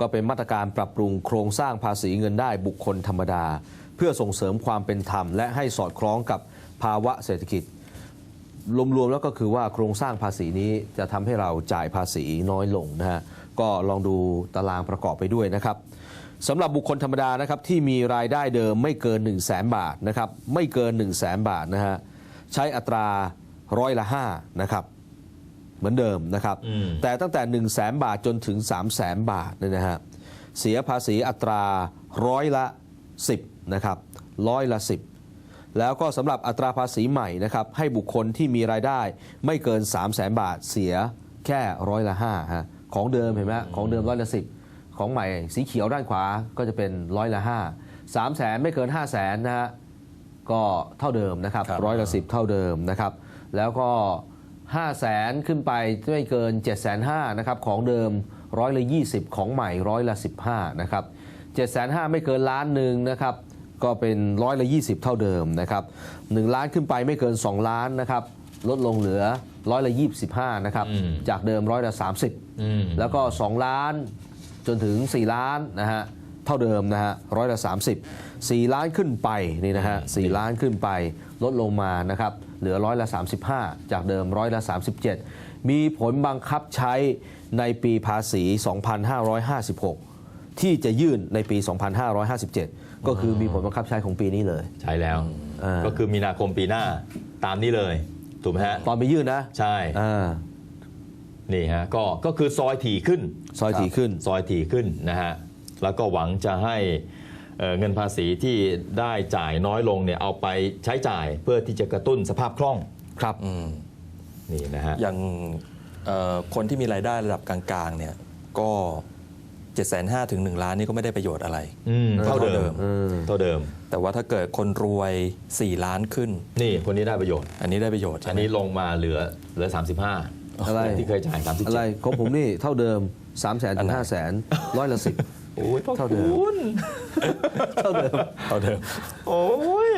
ก็เป็นมาตรการปรับปรุงโครงสร้างภาษีเงินได้บุคคลธรรมดา เพื่อส่งเสริมความเป็นธรรม และให้สอดคล้องกับภาวะเศรษฐกิจรวมๆแล้วก็คือว่าโครงสร้างภาษีนี้จะทำให้เราจ่ายภาษีน้อยลงนะฮะก็ลองดูตารางประกอบไปด้วยนะครับสำหรับบุคคลธรรมดานะครับที่มีรายได้เดิมไม่เกิน 1 0 0 0 0แบาทนะครับไม่เกิน 1 0 0 0 0แบาทนะฮะใช้อัตราร้อยละ5นะครับ เหมือนเดิมนะครับอืมแต่ตั้งแต่ 1 0 0 0 0แบาทจนถึง 3 0 0 0 0 0บาทเนี่ยนะฮะเสียภาษีอัตราร้อยละ 10นะครับร้อยละ 10 แล้วก็สำหรับอัตราภาษีใหม่นะครับให้บุคคลที่มีรายได้ไม่เกิน 3 0 0 0 0 0บาทเสียแค่ร้อยละ5ฮะของเดิมเห็นไหมฮะของเดิมร้อยละ 10 ของใหม่สีเขียวด้านขวาก็จะเป็นร้อยละ 5 3 0 0แสนไม่เกิน 5 0 0แสนนะฮะก็เท่าเดิมนะครับครับร้อยละ 10 เท่าเดิมนะครับแล้วก็ 5 0 0แสนขึ้นไปไม่เกิน7 5 0 0 0นะครับของเดิมร้อยละ20 ของใหม่ร้อยละ15นะครับ7 5 0 0 0ไม่เกินล้านหนึ่งนะครับก็เป็นร้อยละ20 เท่าเดิมนะครับ1ล้านขึ้นไปไม่เกิน 2 ล้านนะครับลดลงเหลือร้อยละ25นะครับอืมจากเดิมร้อยละ30อืมแล้วก็ 2 ล้านจนถึง 4 ล้านนะฮะเท่าเดิมนะฮะร้อยละ 30 4 ล้านขึ้นไปนี่นะฮะ4ล้านขึ้นไปลดลงมานะครับเหลือร้อยละ 35 จากเดิมร้อยละ 37 มีผลบังคับใช้ในปีภาษี 2556 ที่จะยื่นในปี 2557 ก็คือมีผลบังคับใช้ของปีนี้เลย ใช่แล้วอ่าก็คือมีนาคมปีหน้าตามนี้เลย ถูกไหมฮะ ตอนไปยื่นนะ ใช่อ่านี่ฮะก็ก็คือซอยถี่ขึ้น ซอยถี่ขึ้นซอยถี่ขึ้นนะฮะ แล้วก็หวังจะให้เอ่อเงินภาษีที่ได้จ่ายน้อยลงเนี่ยเอาไปใช้จ่ายเพื่อที่จะกระตุ้นสภาพคล่องครับอืมนี่นะฮะอย่างเอ่อคนที่มีรายได้ระดับกลางๆเนี่ยก็7 5 0 0 0ถึง1ล้านนี่ก็ไม่ได้ประโยชน์อะไรอืมเท่าเดิมเออเท่าเดิม แต่ว่าถ้าเกิดคนรวย 4 ล้านขึ้น นี่คนนี้ได้ประโยชน์ อันนี้ได้ประโยชน์ใช่อันไหมนี้ลงมาเหลือเหลือ 35อะไรที่เคยจ่าย37อะไรของผมนี่เท่าเดิม3 0 0 0 0 0ถึง5 0 0 0 0 0ร้อยละสิบโอ้ยพ่อเท่าเดิม คุณเท่าเดิมเอาเดิม โอ้ย